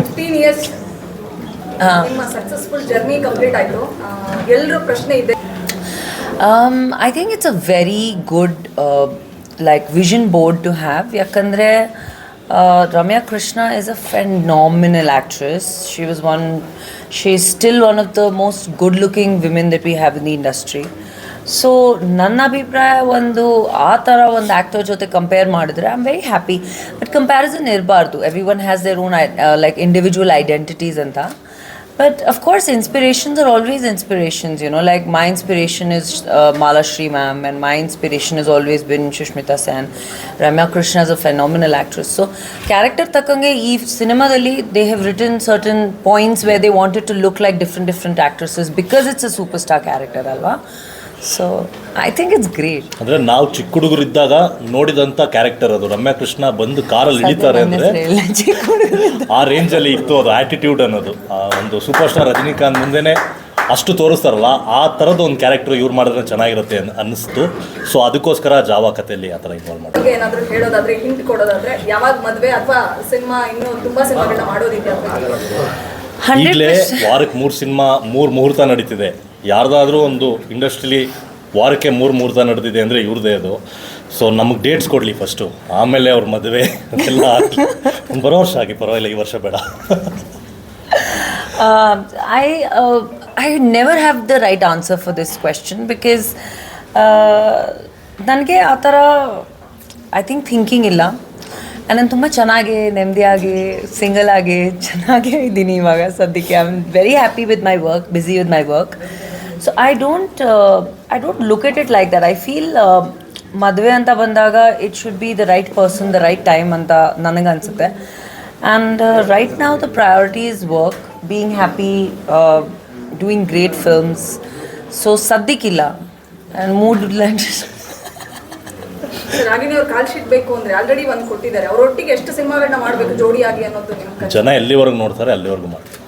Fifteen years ನಿಮ್ಮ successful journey complete ಆಯ್ತು ಎಲ್ಲರೂ ಪ್ರಶ್ನೆ ಇದೆ Um, I think it's a very good uh, like vision board to have. Yakandre uh, Ramya Krishna is a phenomenal actress. She was one. She's still one of the most good-looking women that we have in the industry. So ನನ್ನ ಅಭಿಪ್ರಾಯ ಒಂದು, ಆ ಥರ ಒಂದು actor ಜೊತೆ compare ಮಾಡಿದ್ರೆ I'm very happy but comparison ಇರಬಾರ್ದು. Every one has their own like individual identities ಅಂತ. But of course inspirations are always inspirations you know like my inspiration is Malashri ma'am and my inspiration is always been Sushmita Sen Ramya Krishna as a phenomenal actress so character ತಕ್ಕಂಗೆ ಈ ಸಿನಿಮಾದಲ್ಲಿ they have written certain points way they wanted to look like different different actresses because it's a super star character ಅಲ್ವಾ alva. I think it's great great. ಅಂದ್ರೆ ನಾವು ಚಿಕ್ಕ ಹುಡುಗರು ಇದ್ದಾಗ ನೋಡಿದಂತ character ಅದು ರಮ್ಯಾ ಕೃಷ್ಣ ಬಂದು ಕಾರಲ್ಲಿ ಇಳಿತಾರೆ ಅಂದ್ರೆ ಆ ರೇಂಜ್ ಅಲ್ಲಿ ಇತ್ತು ಅದು ಆಟಿಟ್ಯೂಡ್ ಅನ್ನೋದು ಆ ಒಂದು ಸೂಪರ್ ಸ್ಟಾರ್ ರಜನಿಕಾಂತ್ ಮುಂದೆನೆ ಅಷ್ಟು ತೋರಿಸ್ತಾರಲ್ಲ ಆ ಥರದ ಒಂದು ಕ್ಯಾರೆಕ್ಟರ್ ಇವ್ರು ಮಾಡಿದ್ರೆ ಚೆನ್ನಾಗಿರುತ್ತೆ ಅನ್ ಅನ್ನಿಸ್ತು ಸೊ ಅದಕ್ಕೋಸ್ಕರ ಜಾವ ಕಥೆಯಲ್ಲಿ ಆ ಥರ ಇನ್ವಾಲ್ವ್ ಮಾಡಿ ಬಗ್ಗೆ ಏನಾದರೂ ಹೇಳೋದಾದ್ರೆ ಹಿಂಟ್ ಕೊಡೋದಾದ್ರೆ ಯಾವಾಗ ಮದುವೆ ಅಥವಾ ಸಿನಿಮಾ ಇನ್ನು ತುಂಬಾ ಸಿನಿಮಾಗಳನ್ನ ಮಾಡೋದಿದೆ ಈಗಲೇ 100%. ವಾರಕ್ಕೆ ಮೂರು ಸಿನಿಮಾ ಮೂರು ಮುಹೂರ್ತ ನಡೀತಿದೆ ಯಾರ್ದಾದ್ರೂ ಒಂದು ಇಂಡಸ್ಟ್ರಿಲಿ ವಾರಕ್ಕೆ ಮೂರು ಮುಹೂರ್ತ ನಡೆದಿದೆ ಅಂದರೆ ಇವ್ರದೇ ಅದು. ಸೊ ನಮಗೆ ಡೇಟ್ಸ್ ಕೊಡಲಿ ಫಸ್ಟು ಆಮೇಲೆ ಅವ್ರ ಮದುವೆ ಎಲ್ಲ ಬರೋ ವರ್ಷ ಆಗಿ ಪರವಾಗಿಲ್ಲ, ಈ ವರ್ಷ ಬೇಡ. I I never have the right answer for this question because ನನಗೆ ಆ ಥರ ಐ ಥಿಂಕ್ ಥಿಂಕಿಂಗ್ ಇಲ್ಲ. ನಾನು ತುಂಬ ಚೆನ್ನಾಗಿ ನೆಮ್ಮದಿಯಾಗಿ ಸಿಂಗಲ್ ಆಗಿ, ಚೆನ್ನಾಗೇ ಇದ್ದೀನಿ ಇವಾಗ ಸದ್ಯಕ್ಕೆ. I am very happy with my work busy with my work so I don't I don't look at it like that I feel ಮದುವೆ ಅಂತ ಬಂದಾಗ it should be the right person the right time ಅಂತ ನನಗನ್ಸುತ್ತೆ and right ನಾವು the priority is work being happy doing great films so ಸದ್ಯಕ್ಕಿಲ್ಲ and mood land ಅವ್ರ call sheet ಬೇಕು ಅಂದ್ರೆ already ಒಂದು ಕೊಟ್ಟಿದ್ದಾರೆ. ಅವರೊಟ್ಟಿಗೆ ಎಷ್ಟು ಸಿನಿಮಾಗಳನ್ನ ಮಾಡಬೇಕು ಜೋಡಿಯಾಗಿ ಅನ್ನೋದು ನಿಮ್ಮ ಜನ ಎಲ್ಲಿವರೆಗೂ ನೋಡ್ತಾರೆ ಅಲ್ಲಿವರೆಗೂ ಮಾಡ್ತೀವಿ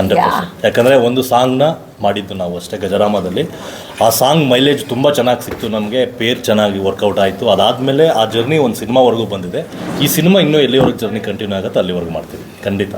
ಹಂಡ್ರೆಡ್. ಪರ್ಸೆಂಟ್ ಯಾಕಂದರೆ ಒಂದು ಸಾಂಗ್ನ ಮಾಡಿದ್ದು ನಾವು ಅಷ್ಟೇ ಗಜರಾಮದಲ್ಲಿ. ಆ ಸಾಂಗ್ ಮೈಲೇಜ್ ತುಂಬ ಚೆನ್ನಾಗಿ ಸಿಕ್ತು. ನಮಗೆ ಪೇರ್ ಚೆನ್ನಾಗಿ ವರ್ಕೌಟ್ ಆಯಿತು. ಅದಾದಮೇಲೆ ಆ ಜರ್ನಿ ಒಂದು ಸಿನಿಮಾವರೆಗೂ ಬಂದಿದೆ. ಈ ಸಿನಿಮಾ ಇನ್ನೂ ಎಲ್ಲಿವರೆಗೂ ಜರ್ನಿ ಕಂಟಿನ್ಯೂ ಆಗುತ್ತೆ ಅಲ್ಲಿವರೆಗೂ ಮಾಡ್ತೀವಿ. ಖಂಡಿತ.